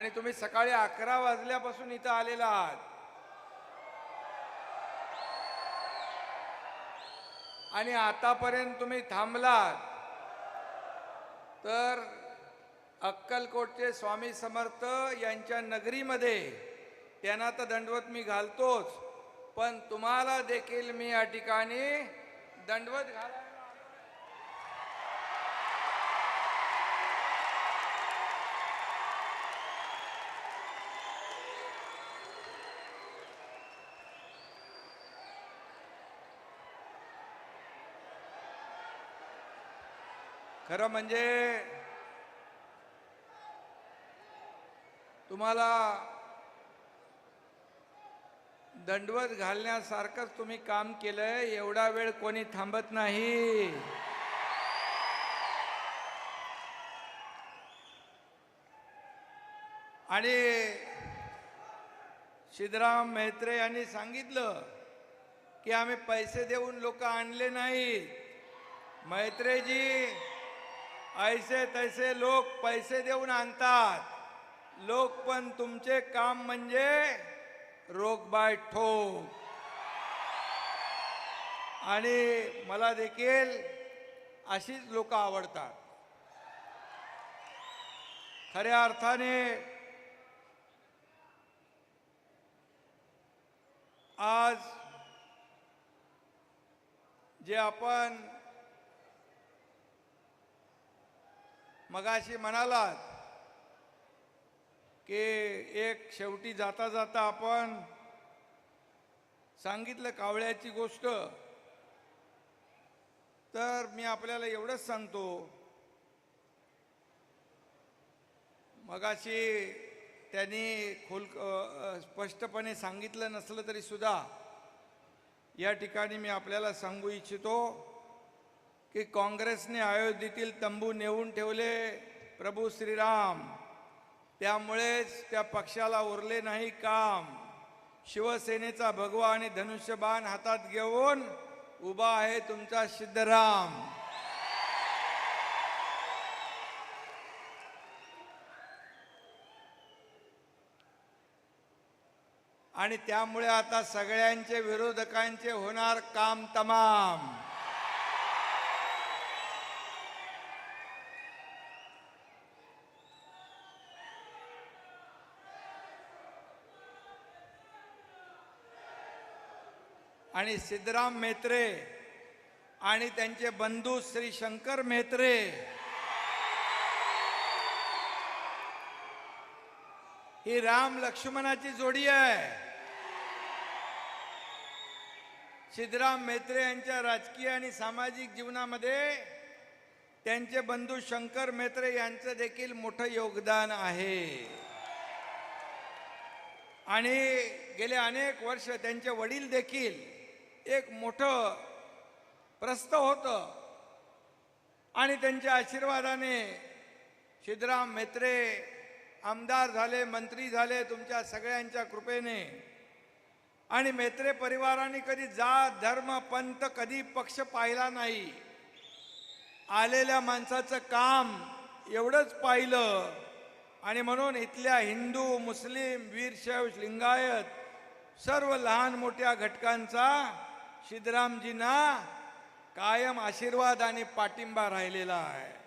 आणि तुम्ही सकाळी अकरा वाजल्यापासून इथं आलेला आहात. आणि आतापर्यंत तुम्ही थांबलात. तर अक्कलकोटचे स्वामी समर्थ यांच्या नगरीमध्ये त्यांना तर दंडवत मी घालतोच पण तुम्हाला देखील मी या ठिकाणी दंडवत घाला खरं म्हणजे तुम्हाला दंडवत घालण्यासारखंच तुम्ही काम केलंय एवढा वेळ कोणी थांबत नाही. आणि सिद्धराम मेहत्रे यांनी सांगितलं की आम्ही पैसे देऊन लोक आणले नाहीत. मैत्रेजी ऐसे तैसे लोक पैसे देऊन आणतात. लोक पण तुमचे काम म्हणजे रोग बाय ठोक. आणि मला देखील अशीच लोक आवडतात. खऱ्या अर्थाने आज जे आपण मगाशी म्हणालात की एक शेवटी जाता जाता आपण सांगितलं कावळ्याची गोष्ट. तर मी आपल्याला एवढंच सांगतो. मगाशी त्यांनी खोल स्पष्टपणे सांगितलं नसलं तरी सुद्धा या ठिकाणी मी आपल्याला सांगू इच्छितो. की काँग्रेसने अयोध्येतील तंबू नेऊन ठेवले प्रभू श्रीराम. त्यामुळेच त्या पक्षाला उरले नाही काम. शिवसेनेचा भगवा आणि धनुष्यबाण हातात घेऊन उभा आहे तुमचा सिद्धराम. आणि त्यामुळे आता सगळ्यांचे विरोधकांचे होणार काम तमाम. आणि सिद्धराम मेत्रे आणि त्यांचे बंधू श्री शंकर मेत्रे. ही राम लक्ष्मणाची जोडी आहे. सिद्धराम मेत्रे यांच्या राजकीय आणि सामाजिक जीवनामध्ये त्यांचे बंधू शंकर मेत्रे यांचं देखील मोठं योगदान आहे. आणि गेले अनेक वर्ष त्यांचे वडील देखील एक मोठं प्रस्थ होतं. आणि त्यांच्या आशीर्वादाने सिद्धराम मेत्रे आमदार झाले मंत्री झाले तुमच्या सगळ्यांच्या कृपेने. आणि मेत्रे परिवाराने कधी जात धर्म पंथ कधी पक्ष पाहिला नाही. आलेल्या माणसाचं काम एवढंच पाहिलं. आणि म्हणून इथल्या हिंदू मुस्लिम वीरशैव लिंगायत सर्व लहान मोठ्या घटकांचा सिद्धरामजींना कायम आशीर्वाद आणि पाठिंबा राहिलेला आहे.